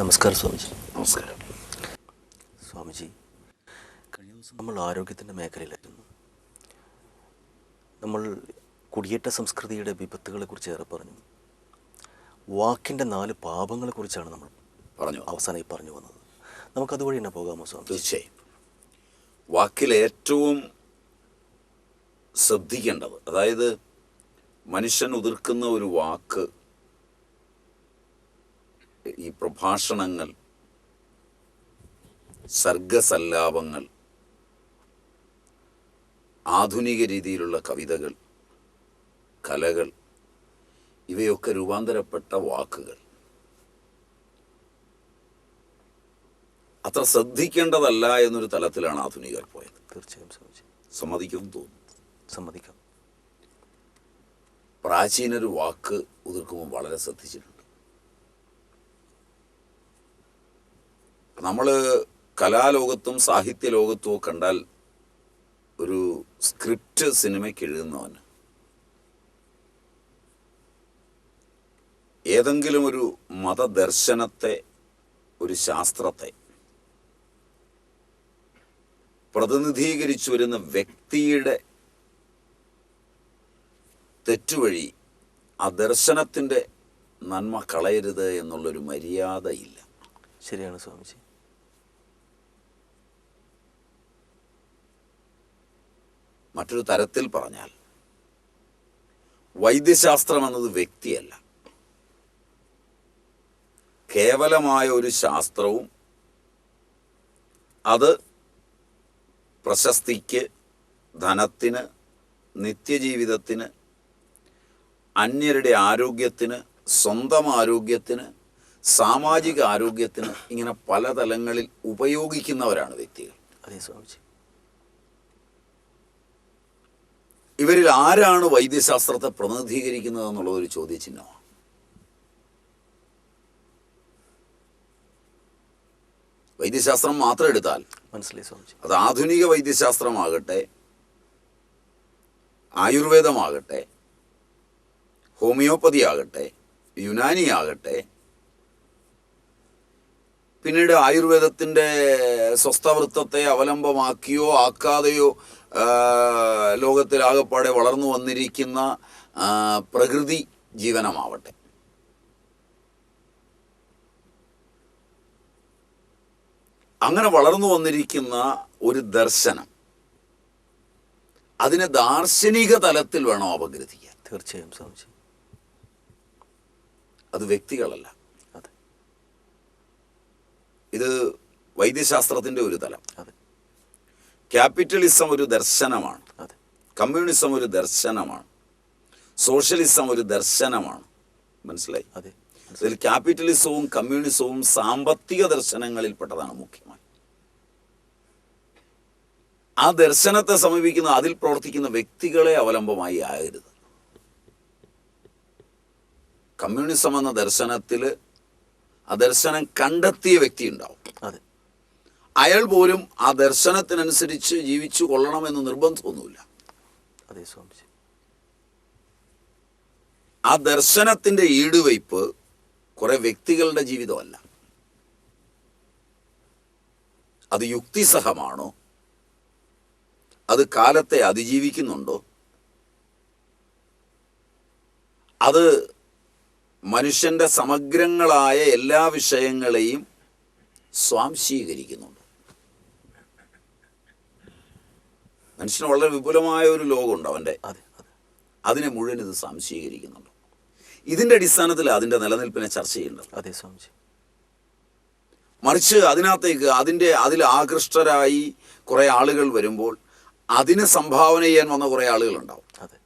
നമസ്കാരം സ്വാമിജി. നമസ്കാരം. സ്വാമിജി കഴിഞ്ഞ ദിവസം നമ്മൾ ആരോഗ്യത്തിന്റെ മേഖലയിലായിരുന്നു. നമ്മൾ കുടിയേറ്റ സംസ്കൃതിയുടെ വിപത്തുകളെക്കുറിച്ച് ഏറെ പറഞ്ഞു. വാക്കിന്റെ നാല് പാപങ്ങളെക്കുറിച്ചാണ് നമ്മൾ പറഞ്ഞു. അവസാനമായി പറഞ്ഞു വന്നത്. നമുക്കതുവഴി തന്നെ പോകാമോ സ്വാമി തീർച്ചയായും. വാക്കിൽ ഏറ്റവും ശ്രദ്ധിക്കേണ്ടത് അതായത് മനുഷ്യൻ ഉതിർക്കുന്ന ഒരു വാക്ക് ഈ പ്രഭാഷണങ്ങൾ സർഗസല്ലാപങ്ങൾ ആധുനിക രീതിയിലുള്ള കവിതകൾ കലകൾ ഇവയൊക്കെ രൂപാന്തരപ്പെട്ട വാക്കുകൾ. അത്ര ശ്രദ്ധിക്കേണ്ടതല്ല എന്നൊരു തലത്തിലാണ് ആധുനികർ പോയത്. തീർച്ചയായും സമ്മതിക്കും തോന്നുന്നു. സമ്മതിക്കാം. പ്രാചീനൊരു വാക്ക് ഉതിർക്കുമ്പോൾ വളരെ ശ്രദ്ധിച്ചിട്ടുണ്ട്. നമ്മൾ കലാലോകത്തും സാഹിത്യ ലോകത്തും കണ്ടാൽ ഒരു സ്ക്രിപ്റ്റ് സിനിമയ്ക്ക് എഴുതുന്നവൻ. ഏതെങ്കിലും ഒരു മതദർശനത്തെ ഒരു ശാസ്ത്രത്തെ പ്രതിനിധീകരിച്ചു വരുന്ന വ്യക്തിയുടെ തെറ്റുവഴി ആ ദർശനത്തിന്റെ നന്മ കളയരുത് എന്നുള്ളൊരു മര്യാദയില്ല. ശരിയാണ് സ്വാമിജി. മറ്റൊരു തരത്തിൽ പറഞ്ഞാൽ വൈദ്യശാസ്ത്രം എന്നത് വ്യക്തിയല്ല. കേവലമായ ഒരു ശാസ്ത്രവും അത് പ്രശസ്തിക്ക് ധനത്തിന് നിത്യജീവിതത്തിന് അന്യരുടെ ആരോഗ്യത്തിന് സ്വന്തം ആരോഗ്യത്തിന് സാമാജിക ആരോഗ്യത്തിന് ഇങ്ങനെ പല തലങ്ങളിൽ ഉപയോഗിക്കുന്നവരാണ് വ്യക്തികൾ. അതെ സ്വാമിജി. ഇവരിൽ ആരാണ് വൈദ്യശാസ്ത്രത്തെ പ്രതിനിധീകരിക്കുന്നത് എന്നുള്ളത് ഒരു ചോദ്യചിഹ്നമാണ്. വൈദ്യശാസ്ത്രം മാത്രം എടുത്താൽ മനസ്സിലായി സ്വാമിജി. അത് ആധുനിക വൈദ്യശാസ്ത്രമാകട്ടെ ആയുർവേദമാകട്ടെ ഹോമിയോപ്പതി ആകട്ടെ യുനാനി ആകട്ടെ പിന്നീട് ആയുർവേദത്തിന്റെ സ്വസ്ഥവൃത്തത്തെ അവലംബമാക്കിയോ ആക്കാതെയോ ലോകത്തിലാകപ്പാടെ വളർന്നു വന്നിരിക്കുന്ന പ്രകൃതി ജീവനമാവട്ടെ. അങ്ങനെ വളർന്നു വന്നിരിക്കുന്ന ഒരു ദർശനം അതിനെ ദാർശനിക തലത്തിൽ വേണം അപഗ്രഥിക്കാൻ? തീർച്ചയായും സംശയം അത് വ്യക്തികളല്ല. ഇത് വൈദ്യശാസ്ത്രത്തിന്റെ ഒരു തലം. ക്യാപിറ്റലിസം ഒരു ദർശനമാണ്. കമ്മ്യൂണിസം ഒരു ദർശനമാണ്. സോഷ്യലിസം ഒരു ദർശനമാണ്. മനസ്സിലായി? അതെ. ഇതിൽ ക്യാപിറ്റലിസവും കമ്മ്യൂണിസവും സാമ്പത്തിക ദർശനങ്ങളിൽപ്പെട്ടതാണ് മുഖ്യമായി. ആ ദർശനത്തെ സമീപിക്കുന്ന അതിൽ പ്രവർത്തിക്കുന്ന വ്യക്തികളെ അവലംബമായി ആകരുത്. കമ്മ്യൂണിസം എന്ന ദർശനത്തിൽ ആ ദർശനം കണ്ടെത്തിയ വ്യക്തി ഉണ്ടാവും അതെ. അയാൾ പോലും ആ ദർശനത്തിനനുസരിച്ച് ജീവിച്ചു കൊള്ളണമെന്ന് നിർബന്ധമൊന്നുമില്ല. അതെ സ്വാമിജി. ആ ദർശനത്തിന്റെ ഈടുവയ്പ് കുറെ വ്യക്തികളുടെ ജീവിതമല്ല. അത് യുക്തിസഹമാണോ? അത് കാലത്തെ അതിജീവിക്കുന്നുണ്ടോ? അത് മനുഷ്യന്റെ സമഗ്രങ്ങളായ എല്ലാ വിഷയങ്ങളെയും സ്വാംശീകരിക്കുന്നുണ്ട്. മനുഷ്യന് വളരെ വിപുലമായ ഒരു ലോകമുണ്ട് അവന്റെ അതെ അതെ. അതിനെ മുഴുവൻ ഇത് സംശീകരിക്കുന്നുണ്ട് ഇതിന്റെ അടിസ്ഥാനത്തിൽ അതിന്റെ നിലനിൽപ്പിനെ ചർച്ച ചെയ്യേണ്ടത് അതെ സ്വാമിജി മറിച്ച് അതിനകത്തേക്ക് അതിന്റെ അതിൽ ആകൃഷ്ടരായി കുറേ ആളുകൾ വരുമ്പോൾ അതിന് സംഭാവന ചെയ്യാൻ വന്ന കുറേ ആളുകളുണ്ടാവും. അതെ.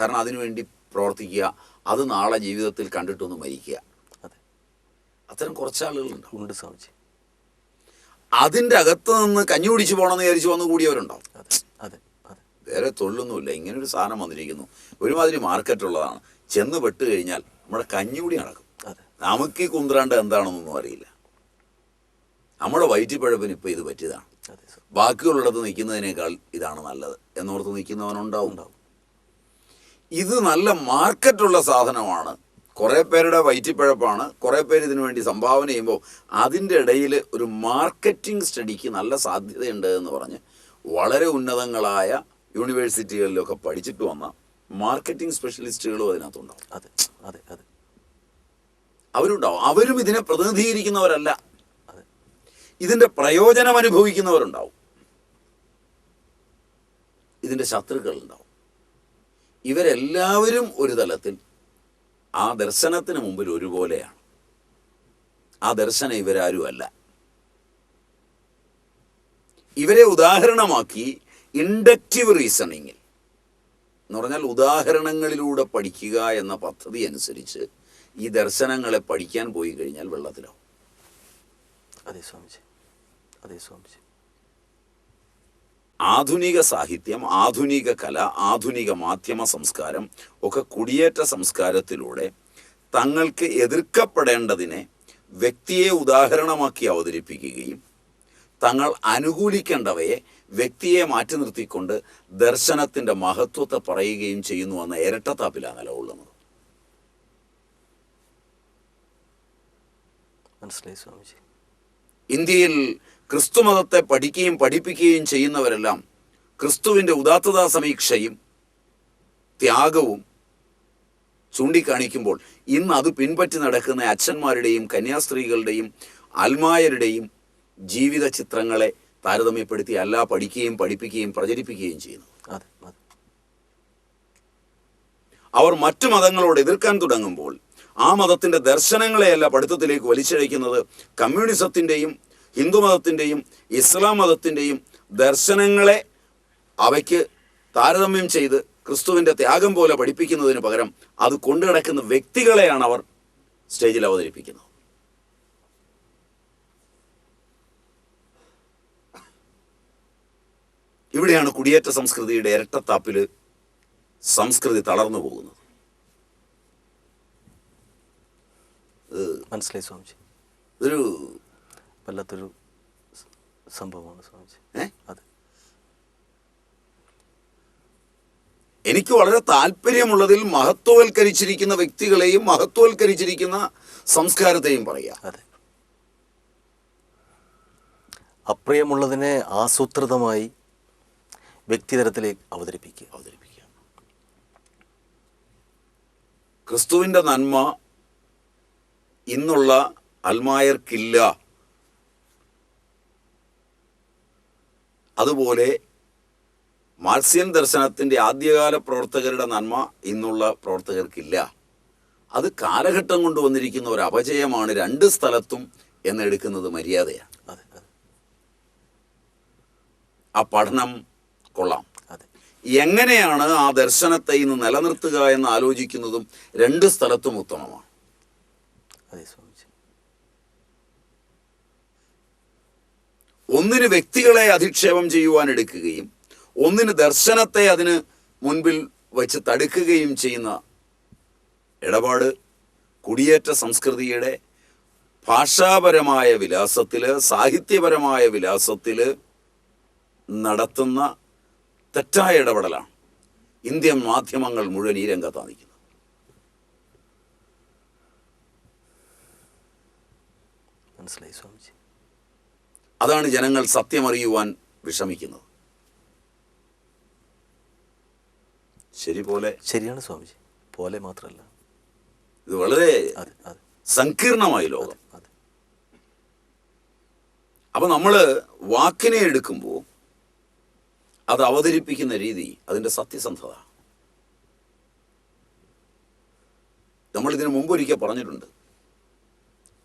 കാരണം അതിനുവേണ്ടി പ്രവർത്തിക്കുക അത് നാളെ ജീവിതത്തിൽ കണ്ടിട്ടൊന്ന് മരിക്കുക. അതെ. അത്തരം കുറച്ച് ആളുകളുണ്ടാവും ഉണ്ട് സ്വാമിജി. അതിന്റെ അകത്ത് നിന്ന് കഞ്ഞി കുടിച്ച് പോകണമെന്ന് വിചാരിച്ച് വന്നു കൂടിയവരുണ്ടാവും. അതെ അതെ വേറെ തൊഴിലൊന്നുമില്ല. ഇങ്ങനെ ഒരു സാധനം വന്നിരിക്കുന്നു. ഒരുമാതിരി മാർക്കറ്റുള്ളതാണ്. ചെന്ന് പെട്ട് കഴിഞ്ഞാൽ നമ്മുടെ കഞ്ഞികൂടി നടക്കും. നമുക്ക് ഈ കുന്ത്രാണ്ട് എന്താണെന്നൊന്നും അറിയില്ല. നമ്മുടെ വയറ്റിപ്പഴപ്പിന് ഇപ്പം ഇത് പറ്റിയതാണ്. ബാക്കിയുള്ളിടത്ത് നിൽക്കുന്നതിനേക്കാൾ ഇതാണ് നല്ലത്. എന്നോർത്ത് നിൽക്കുന്നവനുണ്ടാവും. ഇത് നല്ല മാർക്കറ്റുള്ള സാധനമാണ്. കുറേ പേരുടെ വയറ്റിപ്പഴപ്പാണ്. കുറേ പേര് ഇതിനു വേണ്ടി സംഭാവന ചെയ്യുമ്പോൾ അതിന്റെ ഇടയിൽ ഒരു മാർക്കറ്റിംഗ് സ്റ്റഡിക്ക് നല്ല സാധ്യതയുണ്ട് എന്ന് പറഞ്ഞ് വളരെ ഉന്നതങ്ങളായ യൂണിവേഴ്സിറ്റികളിലൊക്കെ പഠിച്ചിട്ട് വന്ന മാർക്കറ്റിംഗ് സ്പെഷ്യലിസ്റ്റുകളും അതിനകത്തുണ്ടാവും. അതെ അതെ അതെ. അവരുണ്ടാവും. അവരും ഇതിനെ പ്രതിനിധീകരിക്കുന്നവരല്ല. ഇതിന്റെ പ്രയോജനം അനുഭവിക്കുന്നവരുണ്ടാവും. ഇതിന്റെ ശത്രുക്കളുണ്ടാവും. ഇവരെല്ലാവരും ഒരു തലത്തിൽ ആ ദർശനത്തിന് മുമ്പിൽ ഒരുപോലെയാണ്. ആ ദർശനം ഇവരാരും അല്ല ഇവരെ ഉദാഹരണമാക്കി ഇൻഡക്റ്റീവ് റീസണിങ്ങിൽ എന്ന് പറഞ്ഞാൽ ഉദാഹരണങ്ങളിലൂടെ പഠിക്കുക എന്ന പദ്ധതി അനുസരിച്ച് ഈ ദർശനങ്ങളെ പഠിക്കാൻ പോയി കഴിഞ്ഞാൽ വെള്ളത്തിലാവും. അതെ സ്വാമിജി. അതെ സ്വാമിജി. ആധുനിക സാഹിത്യം ആധുനിക കല ആധുനിക മാധ്യമ സംസ്കാരം ഒക്കെ കുടിയേറ്റ സംസ്കാരത്തിലൂടെ തങ്ങൾക്ക് എതിർക്കപ്പെടേണ്ടതിനെ വ്യക്തിയെ ഉദാഹരണമാക്കി അവതരിപ്പിക്കുകയും തങ്ങൾ അനുകൂലിക്കേണ്ടവയെ വ്യക്തിയെ മാറ്റി നിർത്തിക്കൊണ്ട് ദർശനത്തിന്റെ മഹത്വത്തെ പറയുകയും ചെയ്യുന്നു എന്ന ഇരട്ടത്താപ്പിലാണ് നിലകൊള്ളുന്നത് മനസ്സിലായി സ്വാമിജി. ഇന്ത്യയിൽ ക്രിസ്തുമതത്തെ പഠിക്കുകയും പഠിപ്പിക്കുകയും ചെയ്യുന്നവരെല്ലാം ക്രിസ്തുവിന്റെ ഉദാത്തതാ സമീക്ഷയും ത്യാഗവും ചൂണ്ടിക്കാണിക്കുമ്പോൾ ഇന്ന് അത് പിൻപറ്റി നടക്കുന്ന അച്ഛന്മാരുടെയും കന്യാസ്ത്രീകളുടെയും അൽമായരുടെയും ജീവിത ചിത്രങ്ങളെ താരതമ്യപ്പെടുത്തി അല്ല പഠിക്കുകയും പഠിപ്പിക്കുകയും പ്രചരിപ്പിക്കുകയും ചെയ്യുന്നു. അവർ മറ്റു മതങ്ങളോട് എതിർക്കാൻ തുടങ്ങുമ്പോൾ ആ മതത്തിന്റെ ദർശനങ്ങളെയല്ല പഠിത്തത്തിലേക്ക് വലിച്ചഴയ്ക്കുന്നത്. കമ്മ്യൂണിസത്തിന്റെയും ഹിന്ദുമതത്തിന്റെയും ഇസ്ലാം മതത്തിന്റെയും ദർശനങ്ങളെ അവയ്ക്ക് താരതമ്യം ചെയ്ത് ക്രിസ്തുവിന്റെ ത്യാഗം പോലെ പഠിപ്പിക്കുന്നതിന് പകരം അത് കൊണ്ടു നടക്കുന്ന വ്യക്തികളെയാണ് അവർ സ്റ്റേജിൽ അവതരിപ്പിക്കുന്നത്. ഇവിടെയാണ് കുടിയേറ്റ സംസ്കൃതിയുടെ ഇരട്ടത്താപ്പിൽ സംസ്കൃതി തളർന്നു പോകുന്നത്. മനസ്സിലായി സ്വാമിജി. ഇതൊരു വല്ലാത്തൊരു സംഭവമാണ് സ്വാമിജി. ഏ? അതെ. എനിക്ക് വളരെ താല്പര്യമുള്ളതിൽ മഹത്വവൽക്കരിച്ചിരിക്കുന്ന വ്യക്തികളെയും മഹത്വവൽക്കരിച്ചിരിക്കുന്ന സംസ്കാരത്തെയും പറയാം അതെ. അപ്രിയമുള്ളതിനെ ആസൂത്രിതമായി വ്യക്തിതരത്തിലേക്ക് അവതരിപ്പിക്കുക. അവതരിപ്പിക്കുക. ക്രിസ്തുവിന്റെ നന്മ ഇന്നുള്ള അൽമായർക്കില്ല അതുപോലെ മത്സ്യൻ ദർശനത്തിന്റെ ആദ്യകാല പ്രവർത്തകരുടെ നന്മ ഇന്നുള്ള പ്രവർത്തകർക്കില്ല. അത് കാലഘട്ടം കൊണ്ട് വന്നിരിക്കുന്ന ഒരു അപജയമാണ് രണ്ട് സ്ഥലത്തും എന്നെടുക്കുന്നത് മര്യാദയാണ്. ആ പഠനം കൊള്ളാം. എങ്ങനെയാണ് ആ ദർശനത്തെ ഇന്ന് നിലനിർത്തുക എന്ന് ആലോചിക്കുന്നതും രണ്ട് സ്ഥലത്തും ഉത്തമമാണ് അതെ സ്വാമിജി ഒന്നിന് വ്യക്തികളെ അധിക്ഷേപം ചെയ്യുവാൻ എടുക്കുകയും ഒന്നിന് ദർശനത്തെ അതിന് മുൻപിൽ വച്ച് തടുക്കുകയും ചെയ്യുന്ന ഇടപാട് കുടിയേറ്റ സംസ്കൃതിയുടെ ഭാഷാപരമായ വിലാസത്തിൽ സാഹിത്യപരമായ വിലാസത്തിൽ നടത്തുന്ന തെറ്റായ ഇടപെടലാണ്. ഇന്ത്യൻ മാധ്യമങ്ങൾ മുഴുവൻ ഈ രംഗത്താണ് നിൽക്കുന്നത് മനസ്സിലായി സ്വാമിജി? അതാണ് ജനങ്ങൾ സത്യമറിയുവാൻ വിഷമിക്കുന്നത്. ശരി പോലെ. ശരിയാണ് സ്വാമിജി. പോലെ മാത്രമല്ല ഇത് വളരെ സങ്കീർണമായി ലോകം. അപ്പൊ നമ്മൾ വാക്കിനെ എടുക്കുമ്പോൾ അത് അവതരിപ്പിക്കുന്ന രീതി അതിന്റെ സത്യസന്ധത. നമ്മൾ ഇതിനു മുമ്പ് ഒരിക്കൽ പറഞ്ഞിട്ടുണ്ട്.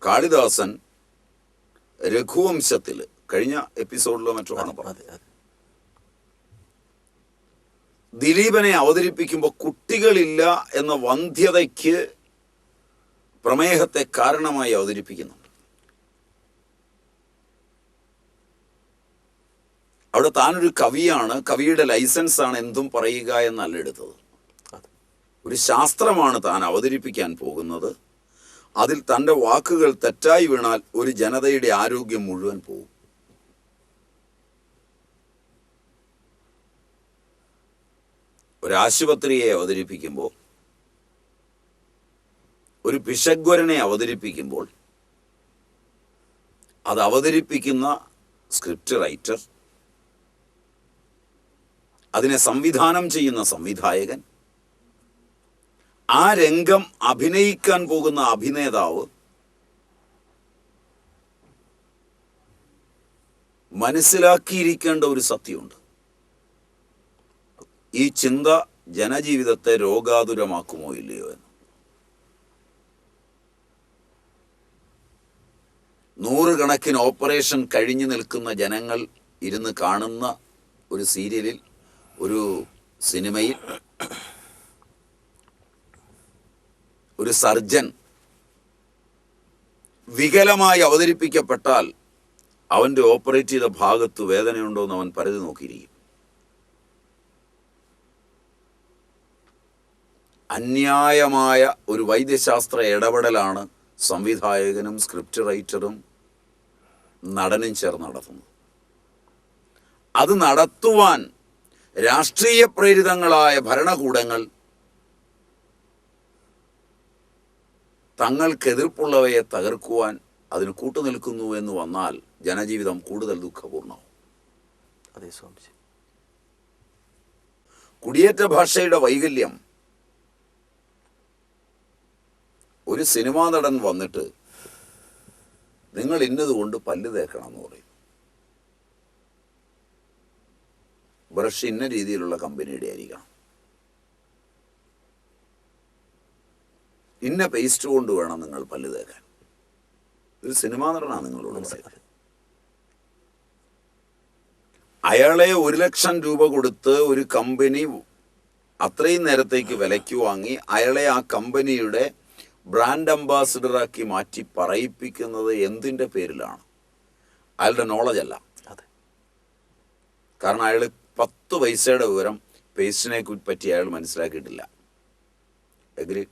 കാളിദാസൻ രഘുവംശത്തിൽ കഴിഞ്ഞ എപ്പിസോഡിലോ മറ്റോ ആണ് പറഞ്ഞത്? ദിലീപനെ അവതരിപ്പിക്കുമ്പോൾ കുട്ടികളില്ല എന്ന വന്ധ്യതയ്ക്ക് പ്രമേഹത്തെ കാരണമായി അവതരിപ്പിക്കുന്നുണ്ട്. അവിടെ താനൊരു കവിയാണ് കവിയുടെ ലൈസൻസ് ആണ് എന്തും പറയുക എന്നല്ല എടുത്തത്. ഒരു ശാസ്ത്രമാണ് താൻ അവതരിപ്പിക്കാൻ പോകുന്നത്. അതിൽ തന്റെ വാക്കുകൾ തെറ്റായി വീണാൽ ഒരു ജനതയുടെ ആരോഗ്യം മുഴുവൻ പോകും ഒരാശുപത്രിയെ അവതരിപ്പിക്കുമ്പോൾ ഒരു പിശഗ്വരനെ അവതരിപ്പിക്കുമ്പോൾ അത് അവതരിപ്പിക്കുന്ന സ്ക്രിപ്റ്റ് റൈറ്റർ അതിനെ സംവിധാനം ചെയ്യുന്ന സംവിധായകൻ ആ രംഗം അഭിനയിക്കാൻ പോകുന്ന അഭിനേതാവ് മനസ്സിലാക്കിയിരിക്കേണ്ട ഒരു സത്യമുണ്ട്. ഈ ചിന്ത ജനജീവിതത്തെ രോഗാതുരമാക്കുമോ ഇല്ലയോ എന്ന്. നൂറുകണക്കിന് ഓപ്പറേഷൻ കഴിഞ്ഞു നിൽക്കുന്ന ജനങ്ങൾ ഇരുന്ന് കാണുന്ന ഒരു സീരിയലിൽ ഒരു സിനിമയിൽ ഒരു സർജൻ വികലമായി അവതരിപ്പിക്കപ്പെട്ടാൽ അവന്റെ ഓപ്പറേറ്റ് ചെയ്ത ഭാഗത്ത് വേദനയുണ്ടോ എന്ന് അവൻ പരതി നോക്കിയിരിക്കും. അന്യായമായ ഒരു വൈദ്യശാസ്ത്ര ഇടപെടലാണ് സംവിധായകനും സ്ക്രിപ്റ്റ് റൈറ്ററും നടനും ചേർന്ന് നടത്തുന്നത്. അത് നടത്തുവാൻ രാഷ്ട്രീയ പ്രേരിതങ്ങളായ ഭരണകൂടങ്ങൾ തങ്ങൾക്കെതിർപ്പുള്ളവയെ തകർക്കുവാൻ അതിന് കൂട്ടുനിൽക്കുന്നു എന്ന് വന്നാൽ ജനജീവിതം കൂടുതൽ ദുഃഖപൂർണമാവും അതെ സ്വാമിജി. കുടിയേറ്റ ഭാഷയുടെ വൈകല്യം. ഒരു സിനിമാ നടൻ വന്നിട്ട് നിങ്ങൾ ഇന്നതുകൊണ്ട് പല്ല് തേക്കണം എന്ന് പറയും. ബ്രഷ് ഇന്ന രീതിയിലുള്ള കമ്പനിയുടെ ആയിരിക്കണം ഇന്ന പേസ്റ്റ് കൊണ്ട് വേണം നിങ്ങൾ പല്ല് തേക്കാൻ. ഒരു സിനിമ നടനാണ് നിങ്ങളോട് പറയുന്നത് അയാളെ ഒരു ലക്ഷം രൂപ കൊടുത്ത് ഒരു കമ്പനി അത്രയും നേരത്തേക്ക് വിലയ്ക്ക് വാങ്ങി അയാളെ ആ കമ്പനിയുടെ ബ്രാൻഡ് അംബാസിഡറാക്കി മാറ്റി പറയിപ്പിക്കുന്നത് എന്തിന്റെ പേരിലാണ്? അയാളുടെ നോളജ് അല്ല. അതെ. കാരണം അയാൾ പത്ത് പൈസയുടെ വിവരം പേസ്റ്റിനെ പറ്റി അയാൾ മനസ്സിലാക്കിയിട്ടില്ല. എഗ്രി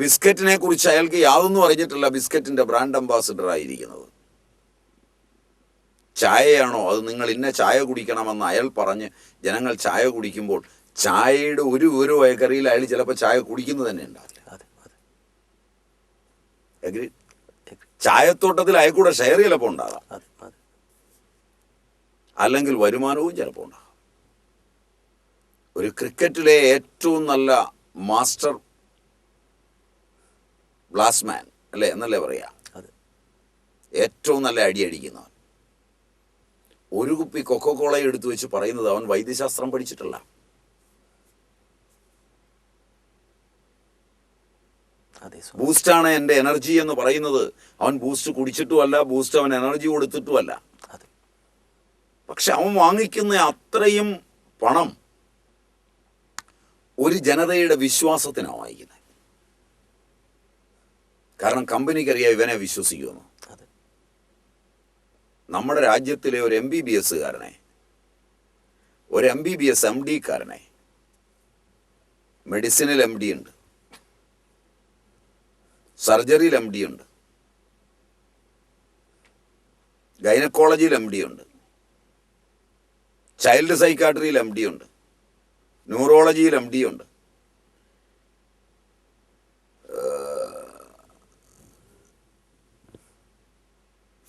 ബിസ്ക്കറ്റിനെ കുറിച്ച് അയാൾക്ക് യാതൊന്നും അറിഞ്ഞിട്ടില്ല ബിസ്ക്കറ്റിന്റെ ബ്രാൻഡ് അംബാസിഡർ ആയിരിക്കുന്നത്. ചായയാണോ? അത് നിങ്ങൾ ഇന്ന ചായ കുടിക്കണമെന്ന് അയാൾ പറഞ്ഞ് ജനങ്ങൾ ചായ കുടിക്കുമ്പോൾ ചായയുടെ ഒരു ഒരു ഏക്കറിയിൽ അയാൾ ചിലപ്പോൾ ചായ കുടിക്കുന്നത് തന്നെ ഉണ്ടാവില്ല. എഗ്രി ചായത്തോട്ടത്തിൽ അയക്കൂടെ കൂടെ ഷെയർ ചിലപ്പോൾ ഉണ്ടാകാം അല്ലെങ്കിൽ വരുമാനവും ചിലപ്പോൾ ഉണ്ടാകാം. ഒരു ക്രിക്കറ്റിലെ ഏറ്റവും നല്ല മാസ്റ്റർ ബ്ലാസ്മാൻ അല്ലേ? എന്നല്ലേ പറയാ? ഏറ്റവും നല്ല അടി അടിക്കുന്നവൻ. ഒരു കുപ്പി കൊക്കോകോള എടുത്തു വെച്ച് പറയുന്നത് അവൻ വൈദ്യശാസ്ത്രം പഠിച്ചിട്ടില്ല. ബൂസ്റ്റാണ് എന്റെ എനർജി എന്ന് പറയുന്നത്. അവൻ ബൂസ്റ്റ് കുടിച്ചിട്ടുമല്ല ബൂസ്റ്റ് അവൻ എനർജി കൊടുത്തിട്ടുമല്ല. പക്ഷെ അവൻ വാങ്ങിക്കുന്ന അത്രയും പണം ഒരു ജനതയുടെ വിശ്വാസത്തിനാണ് വാങ്ങിക്കുന്നത്. കാരണം കമ്പനിക്കറിയാം ഇവനെ വിശ്വസിക്കുമെന്ന്. നമ്മുടെ രാജ്യത്തിലെ ഒരു എം ബി ബി എസ്സുകാരനെ ഒരു M B B S M ഡിക്കാരനെ മെഡിസിനിൽ എം ഡി ഉണ്ട്. സർജറിയിൽ എം ഡി ഉണ്ട്. ഗൈനക്കോളജിയിൽ എം ഡി ഉണ്ട്. ചൈൽഡ് സൈക്കാട്രിയിൽ എം ഡി ഉണ്ട്. ന്യൂറോളജിയിൽ എം ഡി ഉണ്ട്.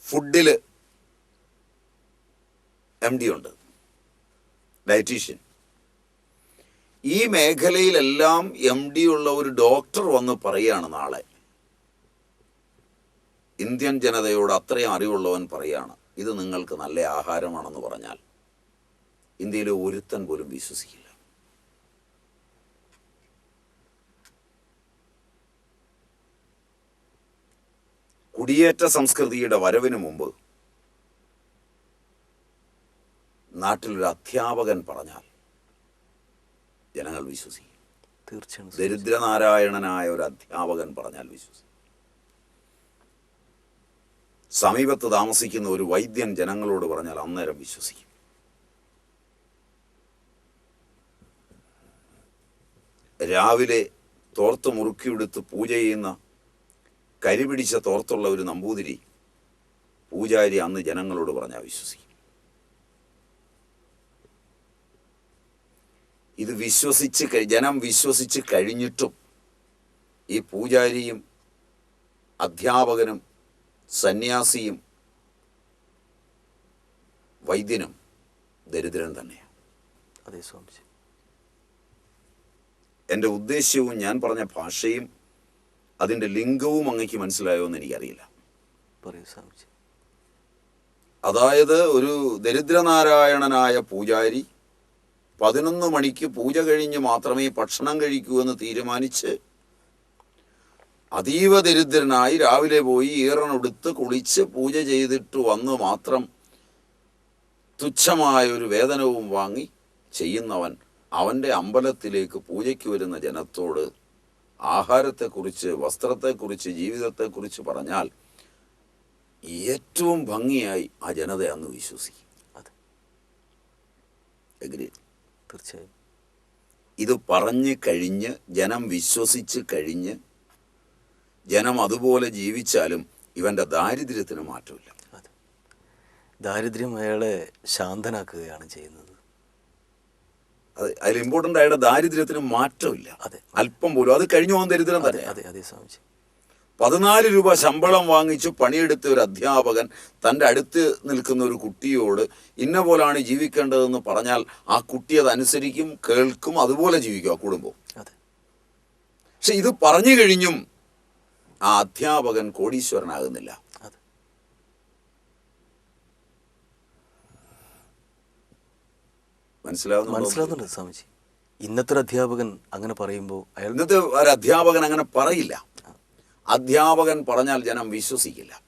ഫുഡിൽ എം ഡി ഉണ്ട്. ഡയറ്റീഷ്യൻ ഈ മേഖലയിലെല്ലാം എം ഡി ഉള്ള ഒരു ഡോക്ടർ വന്ന് പറയുകയാണ് നാളെ. ഇന്ത്യൻ ജനതയോട് അത്രയും അറിവുള്ളവൻ പറയാണ് ഇത് നിങ്ങൾക്ക് നല്ല ആഹാരമാണെന്ന് പറഞ്ഞാൽ ഇന്ത്യയിലെ ഒരുത്തൻ പോലും വിശ്വസിക്കില്ല. കുടിയേറ്റ സംസ്കൃതിയുടെ വരവിന് മുമ്പ് നാട്ടിലൊരു അധ്യാപകൻ പറഞ്ഞാൽ ജനങ്ങൾ വിശ്വസിക്കും. തീർച്ചയായും. ദരിദ്രനാരായണനായ ഒരു അധ്യാപകൻ പറഞ്ഞാൽ വിശ്വസിക്കും. സമീപത്ത് താമസിക്കുന്ന ഒരു വൈദ്യൻ ജനങ്ങളോട് പറഞ്ഞാൽ അന്നേരം വിശ്വസിക്കും. രാവിലെ തോർത്ത് മുറുക്കിയെടുത്ത് പൂജ ചെയ്യുന്ന കരിപിടിച്ച തോർത്തുള്ള ഒരു നമ്പൂതിരി പൂജാരി അന്ന് ജനങ്ങളോട് പറഞ്ഞാൽ വിശ്വസിക്കും. ഇത് വിശ്വസിച്ച് ജനം വിശ്വസിച്ച് കഴിഞ്ഞിട്ടും ഈ പൂജാരിയും അധ്യാപകനും സന്യാസിയും വൈദ്യനും ദരിദ്രൻ തന്നെയാണ്. അതെ സ്വാമിജി. എന്റെ ഉദ്ദേശ്യവും ഞാൻ പറഞ്ഞ ഭാഷയും അതിന്റെ ലിംഗവും അങ്ങക്ക് മനസ്സിലായോ എന്ന് എനിക്കറിയില്ല. അതായത് ഒരു ദരിദ്രനാരായണനായ പൂജാരി പതിനൊന്ന് മണിക്ക് പൂജ കഴിഞ്ഞ് മാത്രമേ ഭക്ഷണം കഴിക്കൂ എന്ന് തീരുമാനിച്ച് അതീവ ദരിദ്രനായി രാവിലെ പോയി ഈറനെടുത്ത് കുളിച്ച് പൂജ ചെയ്തിട്ട് വന്ന് മാത്രം തുച്ഛമായ ഒരു വേതനവും വാങ്ങി ചെയ്യുന്നവൻ അവന്റെ അമ്പലത്തിലേക്ക് പൂജയ്ക്ക് വരുന്ന ജനത്തോട് ആഹാരത്തെക്കുറിച്ച് വസ്ത്രത്തെക്കുറിച്ച് ജീവിതത്തെക്കുറിച്ച് പറഞ്ഞാൽ ഏറ്റവും ഭംഗിയായി ആ ജനത അന്ന് വിശ്വസിക്കും. അതെ. എഗ്രി തീർച്ചയായും. ഇത് പറഞ്ഞ് കഴിഞ്ഞ് ജനം വിശ്വസിച്ച് കഴിഞ്ഞ് ജനം അതുപോലെ ജീവിച്ചാലും ഇവന്റെ ദാരിദ്ര്യത്തിന് മാറ്റമില്ല. ദാരിദ്ര്യം അയാളെ ശാന്തനാക്കുകയാണ് ചെയ്യുന്നത്. അത് അതിൽ ഇമ്പോർട്ടന്റ് ആയിട്ട് ദാരിദ്ര്യത്തിന് മാറ്റമില്ല. അതെ. അല്പം പോലും. അത് കഴിഞ്ഞു പോകുന്ന ദരിദ്രം തന്നെ. അതെ അതെ സ്വാമിജി. പതിനാല് രൂപ ശമ്പളം വാങ്ങിച്ച് പണിയെടുത്ത ഒരു അധ്യാപകൻ തന്റെ അടുത്ത് നിൽക്കുന്ന ഒരു കുട്ടിയോട് ഇന്ന പോലാണ് ജീവിക്കേണ്ടതെന്ന് പറഞ്ഞാൽ ആ കുട്ടി അത് അനുസരിക്കും കേൾക്കും അതുപോലെ ജീവിക്കും ആ കുടുംബം. അതെ. പക്ഷെ ഇത് പറഞ്ഞു കഴിഞ്ഞും ആ അധ്യാപകൻ കോടീശ്വരനാകുന്നില്ല. അതെ മനസ്സിലാവുന്നു മനസ്സിലാകുന്നുണ്ട് സ്വാമിജി. ഇന്നത്തെ അധ്യാപകൻ അങ്ങനെ പറയുമ്പോൾ അയാൾ ഇന്നത്തെ ഒരു അധ്യാപകൻ അങ്ങനെ പറയില്ല. അധ്യാപകൻ പറഞ്ഞാൽ ജനം വിശ്വസിക്കില്ല.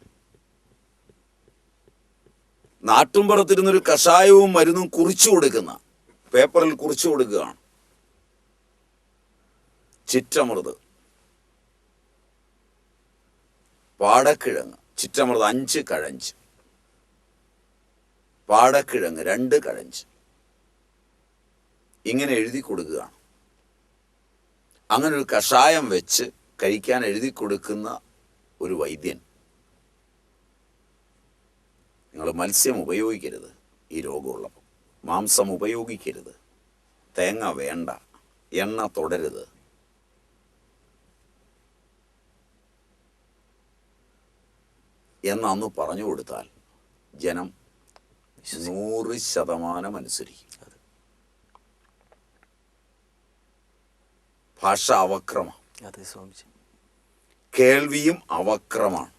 നാട്ടുംപുറത്തിരുന്നൊരു കഷായവും മരുന്നും കുറിച്ചു കൊടുക്കുന്ന പേപ്പറിൽ കുറിച്ചു കൊടുക്കുകയാണ്. ചിറ്റമൃത്. പാടക്കിഴങ്ങ് ചിറ്റമൃത് അഞ്ച് കഴഞ്ച്. പാടക്കിഴങ്ങ് രണ്ട് കഴഞ്ച്. ഇങ്ങനെ എഴുതി കൊടുക്കുകയാണ്. അങ്ങനെ ഒരു കഷായം വെച്ച് കഴിക്കാൻ എഴുതി കൊടുക്കുന്ന ഒരു വൈദ്യൻ. നിങ്ങൾ മത്സ്യം ഉപയോഗിക്കരുത് ഈ രോഗമുള്ളപ്പോൾ മാംസം ഉപയോഗിക്കരുത്. തേങ്ങ വേണ്ട. എണ്ണ തുടരുത്. എന്നന്ന് പറഞ്ഞു കൊടുത്താൽ ജനം നൂറ് ശതമാനം അനുസരിക്കും. ഭാഷ അവക്രമം അതെ സ്വാമിജി. കേൾവിയും അവക്രമാണ്.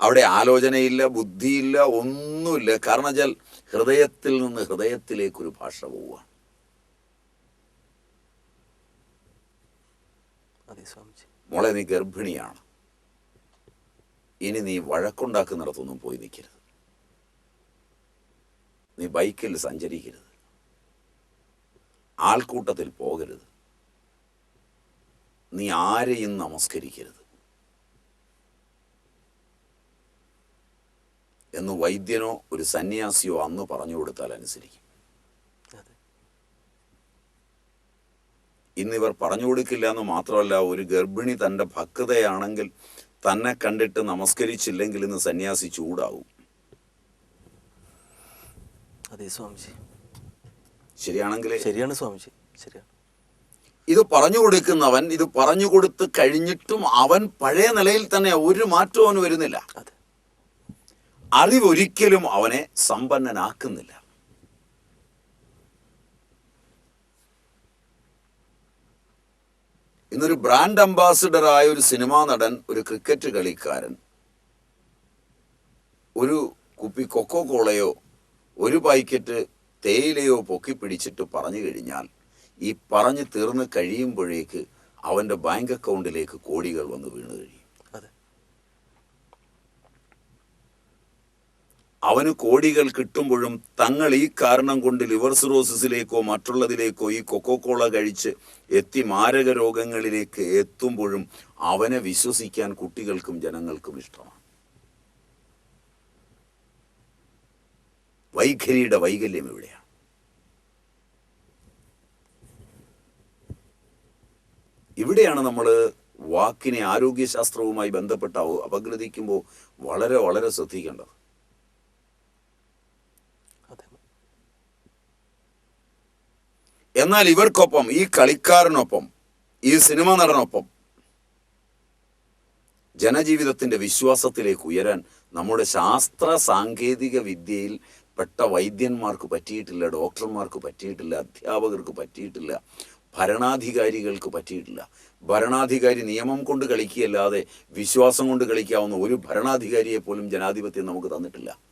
അവിടെ ആലോചനയില്ല ബുദ്ധിയില്ല ഒന്നുമില്ല. കാരണം വെച്ചാൽ ഹൃദയത്തിൽ നിന്ന് ഹൃദയത്തിലേക്കൊരു ഭാഷ പോവുകയാണ്. മോളെ നീ ഗർഭിണിയാണ്. ഇനി നീ വഴക്കുണ്ടാക്കുന്നിടത്തൊന്നും പോയി നിൽക്കരുത്. നീ ബൈക്കിൽ സഞ്ചരിക്കരുത്. ആൾക്കൂട്ടത്തിൽ പോകരുത്. നീ ആരെയും നമസ്കരിക്കരുത്. എന്ന് വൈദ്യനോ ഒരു സന്യാസിയോ അന്ന് പറഞ്ഞു കൊടുത്താൽ അനുസരിക്കും. ഇന്നിവർ പറഞ്ഞു കൊടുക്കില്ല എന്ന് മാത്രമല്ല ഒരു ഗർഭിണി തന്റെ ഭക്തയാണെങ്കിൽ തന്നെ കണ്ടിട്ട് നമസ്കരിച്ചില്ലെങ്കിൽ ഇന്ന് സന്യാസി ചൂടാവും. അതെ സ്വാമിജി. ശരിയാണെങ്കിൽ ശരിയാണ് സ്വാമിജി. ശരിയാണ്. ഇത് പറഞ്ഞു കൊടുക്കുന്നവൻ ഇത് പറഞ്ഞു കൊടുത്ത് കഴിഞ്ഞിട്ടും അവൻ പഴയ നിലയിൽ തന്നെ ഒരു മാറ്റവും അവന് വരുന്നില്ല. അറിവൊരിക്കലും അവനെ സമ്പന്നനാക്കുന്നില്ല. ഇന്നൊരു ബ്രാൻഡ് അംബാസിഡറായ ഒരു സിനിമാ നടൻ ഒരു ക്രിക്കറ്റ് കളിക്കാരൻ ഒരു കുപ്പി കൊക്കോ കോളയോ ഒരു പാക്കറ്റ് തേയിലയോ പൊക്കി പിടിച്ചിട്ട് പറഞ്ഞു കഴിഞ്ഞാൽ ഈ പറഞ്ഞു തീർന്ന് കഴിയുമ്പോഴേക്ക് അവന്റെ ബാങ്ക് അക്കൗണ്ടിലേക്ക് കോടികൾ വന്ന് വീണ് കഴിയും. അവന് കോടികൾ കിട്ടുമ്പോഴും തങ്ങൾ ഈ കാരണം കൊണ്ട് ലിവർ സിറോസിസിലേക്കോ മറ്റുള്ളതിലേക്കോ ഈ കൊക്കോ കോള കഴിച്ച് എത്തി മാരക രോഗങ്ങളിലേക്ക് എത്തുമ്പോഴും അവനെ വിശ്വസിക്കാൻ കുട്ടികൾക്കും ജനങ്ങൾക്കും ഇഷ്ടമാണ്. വൈഖരിയുടെ വൈകല്യം ഇവിടെയാണ്. ഇവിടെയാണ് നമ്മൾ വാക്കിനെ ആരോഗ്യശാസ്ത്രവുമായി ബന്ധപ്പെട്ട അപഗ്രഥിക്കുമ്പോൾ വളരെ വളരെ ശ്രദ്ധിക്കേണ്ടത്. എന്നാൽ ഇവർക്കൊപ്പം ഈ കളിക്കാരനൊപ്പം ഈ സിനിമ നടനൊപ്പം ജനജീവിതത്തിന്റെ വിശ്വാസത്തിലേക്ക് ഉയരാൻ നമ്മുടെ ശാസ്ത്ര സാങ്കേതിക വിദ്യയിൽ പെട്ട വൈദ്യന്മാർക്ക് പറ്റിയിട്ടില്ല ഡോക്ടർമാർക്ക് പറ്റിയിട്ടില്ല അധ്യാപകർക്ക് പറ്റിയിട്ടില്ല ഭരണാധികാരികൾക്ക് പറ്റിയിട്ടില്ല. ഭരണാധികാരി നിയമം കൊണ്ട് കളിക്കുകയല്ലാതെ വിശ്വാസം കൊണ്ട് കളിക്കാവുന്ന ഒരു ഭരണാധികാരിയെ പോലും ജനാധിപത്യം നമുക്ക് തന്നിട്ടില്ല.